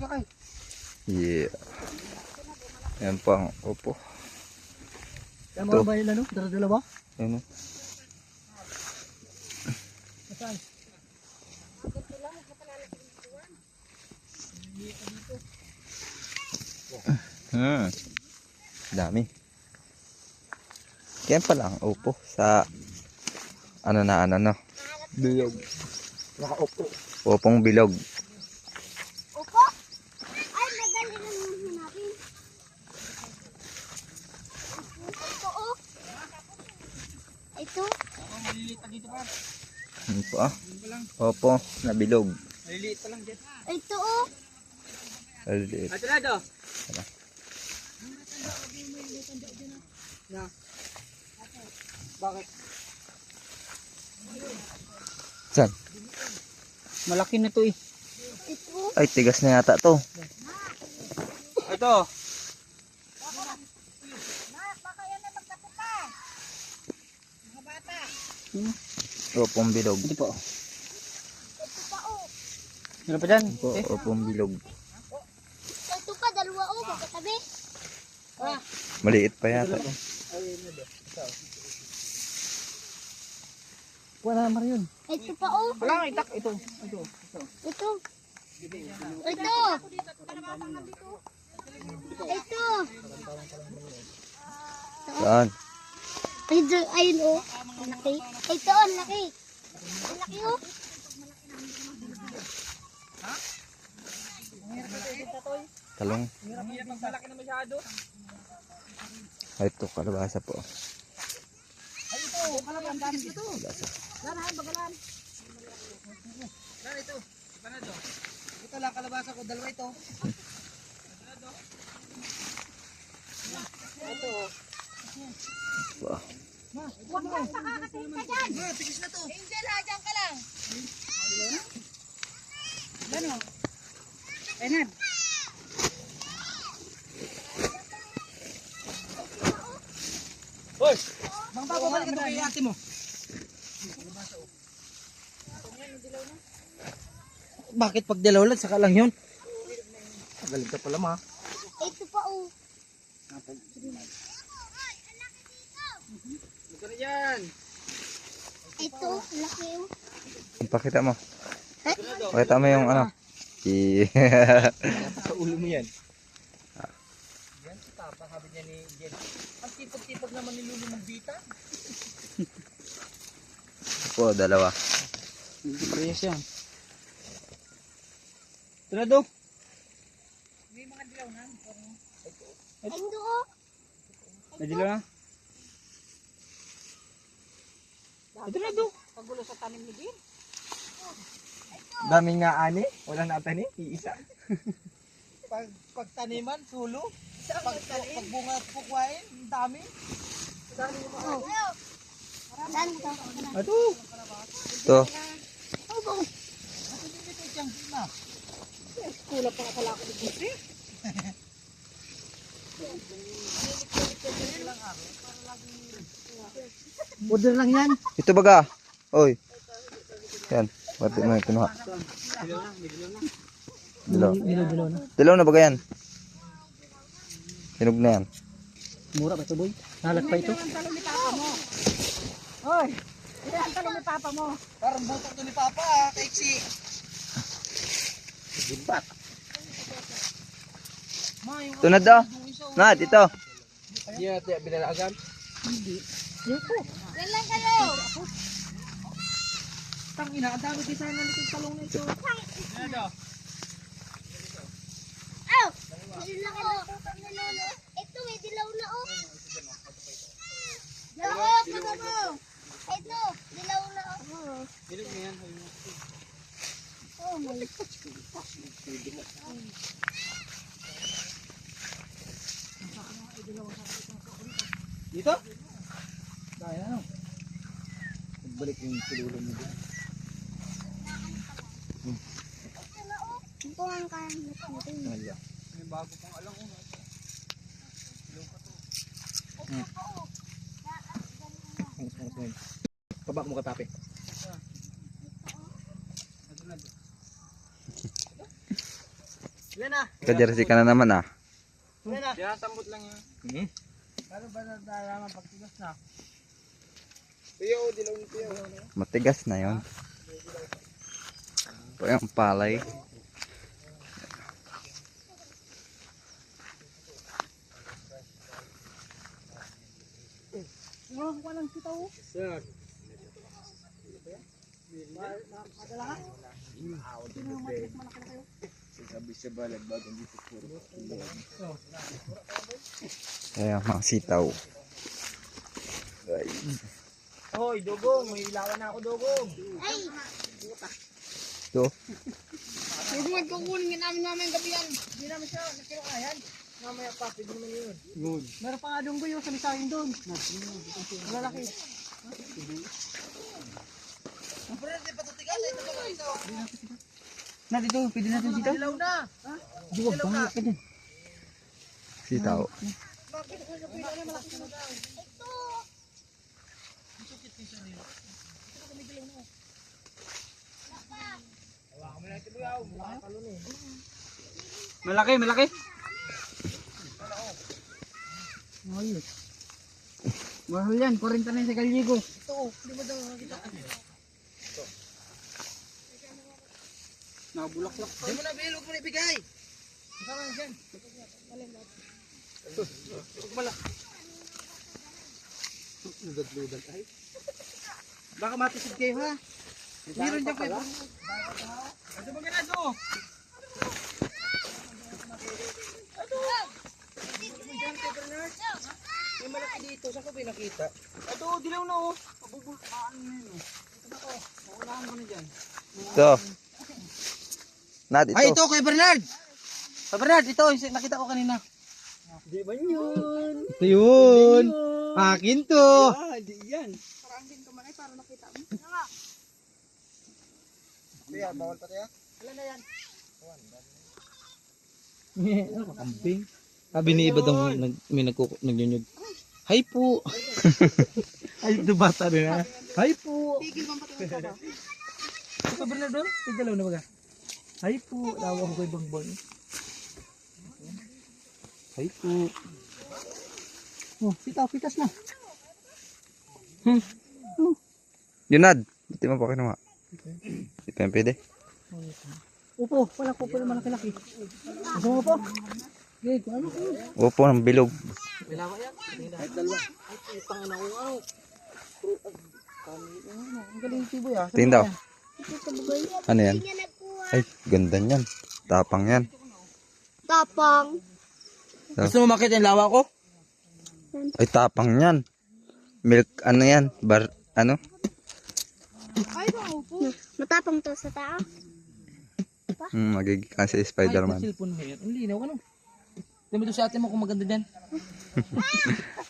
sakay. Yeah. Yan po ang upo. Yan mga bayan ano? Dala-dalawa? Yan o. Saan? Hmm. Dami. Kaya pala ang upo sa ano na ano no. Bilog. Nakaupo. Upong bilog. Opo? Ay, madali lang hanapin. Ito, oh. Ito. Maliliit pa dito pa. Ano po ah? Opo na bilog. Maliliit pa lang dyan. Ito, oh. Maliliit. Ate Rado. Ano? Na. Bakit? Saan? Malaki na to eh. Ito. Ay, tigas na yata to. Ito. Baka yan na magkatupa. Mga bata. Upong bilog. Ito po. Ito pa, oh. Ano pa dyan? Po, Eh, upong bilog. Ito pa, dalawa, oh. Magkatabi. Maliit pa yata. Wala naman yun. Ito pa, oh. Wala nga itak. Ito. Ito. Ito. Ito. Ito. Ito. Saan? Ito, ayun, oh. Ang laki. Ito, ang laki. Ang laki, oh. Talong. Malaki. Ay, ito, kalabasa po. Ay ito. Ito. Kalabasa. Danahan, bagalan. Dahil ito. Na ito. Lang kalabasa ko. Dalawa ito. Ito. Wow. Huwag kang ka dyan. Ah, tigis na to. Angel, ha, dyan ka lang. Ano? Enad. Hoy! Bang baba, balik ito kay ate mo. Bakit pag dilaw lang, saka lang yun? Galing ka pala ma. Ito pa, oh. Ito na yan. Ito, laki, oh. Pakita mo. Eh? Pakita mo yung ano. I Sa ulo mo yan. Yan si Papa, sabi niya ni Jen. Ang tipag-tipag naman ni Lulu mong bita. po, dalawa. Hindi prayas yan. Tara do. Ito, oh. May dilaw na? Ito na do. Pagulo sa tanim ni Jen. Daming nga ani, wala natanim, iisa. Pag pagtaniman, sulo. Pag, pag bunga at pukwain, ang dami. Oh. Saan ito? Ito. Ito. Ito siyang na. Kulang pa pala ako dito. Order lang yan. Ito baga. Oy. Yan. Ba't mo kinuha? Dilaw. Dilaw-dilaw na. Dilaw na baga yan. Hinog na yan. Mura ba ito boy? Nalat pa ito? Hoy! Ito ang talong ni Papa mo. Parang butok to ni Papa ah, Kaiksi. Gimbat. Ma, yung Ito na daw. Nat, ito. Hindi natin binalagan. Yan lang kayo. tangina, ang dami din sana nitong talong na ito. Aw! Yan lang kayo. Ito, may dilaw na, oh. Oo, pada mo. Ito, dilaw na, oh. Na yan. Oh my Dito? Dahil ano? Balik yung silulo mo dyan. Ito ang kain natin. Wala. May bago pang alang ko. Kabak mo katapi. Yan na. Ka-jersey ka na naman ah. Yan na. Sinasambot lang yan. Hmm? Paano ba nadalaman pag tigas na? Tiyo, dilaw ni Tiyo. Matigas na yon. Ito yung palay. Sir. Sabi siya ba, nagbagang dito puro. Ayan, mga sitaw. Ay, Hoy, dugong. May ilawan na ako, dugong. Ay, ito. huwag kukunin nga namin namin gabi yan. Hindi namin siya. Nakirukayan. Mamaya pa, pwede naman yun. Good. Meron pa nga dunggo yung sa misahin doon. Malalaki. Na dito, pwede natin dito. Dilaw na. Di wag bang pwede. Sitaw. Malaki, malaki. Ayos. Mahal yan, 40 na yung sa Gallego. Ito, hindi mo daw nakita. Nakabulaklak. Hindi mo na bilog mo na ibigay. Sama na dyan. Ludad-ludad ay. Baka matisig kayo ha. Meron dyan kayo. Ano ba ganado? May malaki dito. Saan ko pinakita? Ito, dilaw na oh. Mabubul. Ano na yun oh. Ito na ko. Maunahan ko na dyan. Ito. Nat, ito. Ay, ito kay Bernard. Kay Bernard, ito. Nakita ko kanina. Di ba yun? Ito yun. Akin to. Ah, di yan. Parang din ka man ay para makita mo. Tiya, bawal pa tiya. Wala na yan. Ano kambing? Sabi ni iba daw nag, may nagkuko, nagyunyug. Hay po. Ay, ito bata rin ha. Hay po. Tigil bang patingin ka ba? Ito Bernard doon? Ito dalaw na baga. Hay po. Tawa ko kay Bangbang. Hay po. Oh, pitaw, pitas na. Yun, Nad. Buti mo pa kinuha. Ito yung pwede. Upo, wala po pala malaki-laki. Gusto mo po? Ano ko. Upo ng bilog. May lawa yan. Kahit dalawa. Ay, putang ina ko ano. Ang galing si Boy ah. Tingin daw. Ito bagay. Ano yan? Ay, ganda niyan. Tapang yan. Tapang. Gusto mo makita yung lawa ko? Ay, tapang yan. Milk, ano yan? Bar, ano? Ay, maupo. Matapang to sa tao. Hmm, magiging ka si Spider-Man. cellphone mo yan. Ang linaw ano. Dami to sa atin mo kung maganda dyan.